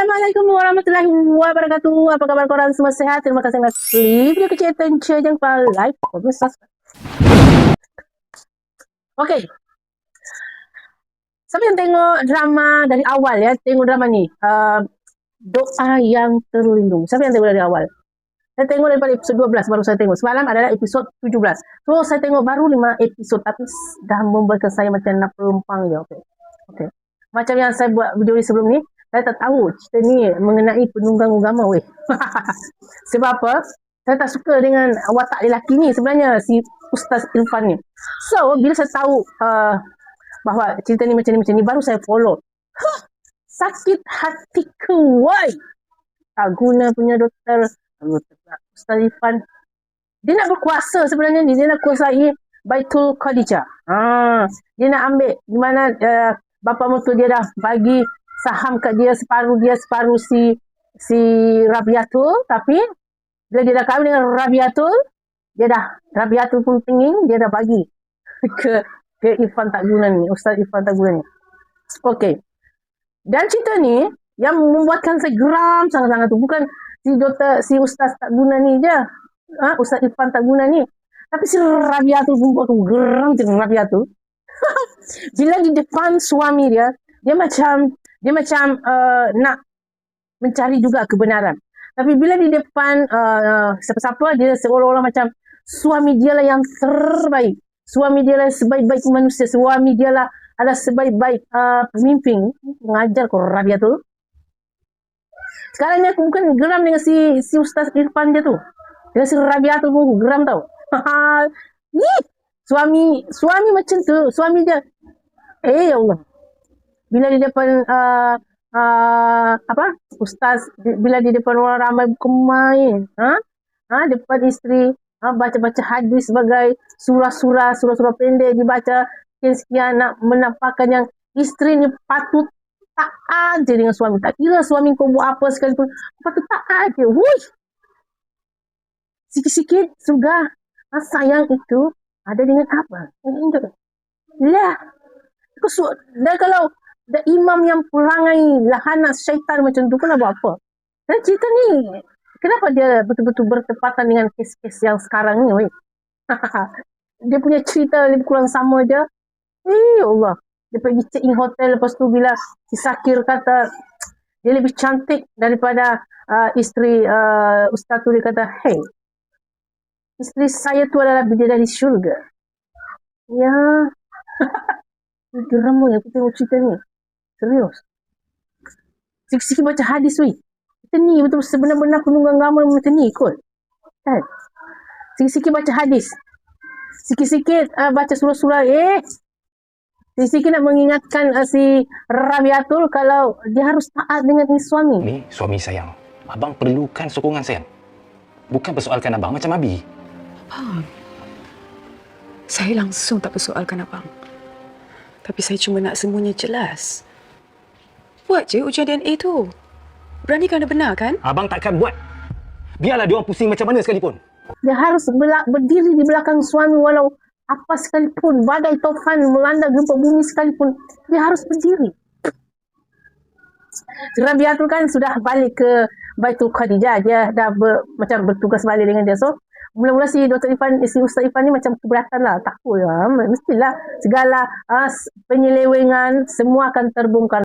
Assalamualaikum warahmatullahi wabarakatuh. Apa khabar korang semua sehat? Terima kasih klik video kecil tencur jangan lupa like, comment, subscribe. Okey. Siapa yang tengok drama dari awal ya? Tengok drama ni. Uh, Doa yang terlindung. Siapa yang tengok dari awal? Saya tengok daripada episod 12 baru saya tengok. Semalam adalah episod 17. So saya tengok baru 5 episod tapi dah membuatkan saya macam nak pelumpang je. Okey. Okey. Macam yang saya buat video ni sebelum ni, saya tak tahu cerita ni mengenai penunggang agama weh. Sebab apa? Saya tak suka dengan watak lelaki ni sebenarnya si Ustaz Irfan ni. So, bila saya tahu uh, bahawa cerita ni macam ni macam ni baru saya follow. Sakit hatiku, why? Tak guna punya doktor, Ustaz Irfan. Dia nak berkuasa sebenarnya ni. Dia nak kuasai Baitul Khadijah. Ha, dia nak ambil di mana uh, bapa mertua dia dah bagi saham kat dia separuh dia separuh si si Rabiatul. Tapi bila dia dah kahwin dengan Rabiatul dia dah Rabiatul pun pingin dia dah bagi ke ke Irfan tak guna ni Ustaz Irfan tak guna ni. Okey. Dan cerita ni yang membuatkan saya geram sangat-sangat tu. Bukan si doktor si Ustaz tak guna ni je. Ha? Ustaz Irfan tak guna ni. Tapi si Rabiatul pun buat geram si Rabiatul. Bila di depan suami dia dia macam dia macam uh, nak mencari juga kebenaran. Tapi bila di depan uh, siapa-siapa dia seolah-olah macam suami dia lah yang terbaik. Suami dia lah sebaik-baik manusia. Suami dia lah adalah sebaik-baik uh, pemimpin. Mengajar kau Rabia tu. Sekarang ni aku bukan geram dengan si si Ustaz Irfan dia tu. Dengan si Rabia tu pun geram tau. suami suami macam tu. Suami dia. Eh ya Allah bila di depan uh, uh, apa? Ustaz bila di depan orang ramai kemain ha? Ha depan isteri ha, baca-baca hadis sebagai surah-surah surah-surah pendek dibaca sekian-sekian nak menampakkan yang isteri ni patut taat je dengan suami. Tak kira suami kau buat apa sekalipun patut taat je wuih! Sikit-sikit surga ha, sayang itu ada dengan apa? Lah. Dan kalau dan imam yang perangai lahana syaitan macam tu pun nak buat apa? Dan cerita ni, kenapa dia betul-betul bertepatan dengan kes-kes yang sekarang ni? Dia punya cerita lebih kurang sama je. Eh, Allah. Dia pergi check in hotel lepas tu bila si Sakir kata dia lebih cantik daripada uh, isteri uh, Ustaz tu dia kata, hey, isteri saya tu adalah bidadari syurga. Ya. Geram ya aku tengok cerita ni. Serius. Sikit-sikit baca hadis weh. Kita ni betul sebenar-benar penunggang agama macam ni kot. Kan? Sikit-sikit baca hadis. Sikit-sikit uh, baca surah-surah. Eh. Sikit-sikit nak mengingatkan uh, si Rabiatul kalau dia harus taat dengan suami. Ni suami sayang. Abang perlukan sokongan sayang. Bukan persoalkan abang macam Abi. Abang. Saya langsung tak persoalkan abang. Tapi saya cuma nak semuanya jelas. Buat je ujian DNA tu. Berani kerana benar kan? Abang takkan buat. Biarlah dia orang pusing macam mana sekalipun. Dia harus berdiri di belakang suami walau apa sekalipun. Badai tofan melanda gempa bumi sekalipun. Dia harus berdiri. Rabiatul kan sudah balik ke Baitul Khadijah. Dia dah ber, macam bertugas balik dengan dia. So, mula-mula si Dr. Ifan, si Ustaz Ifan ni macam keberatan lah. Takut lah. Mestilah segala uh, penyelewengan semua akan terbongkar.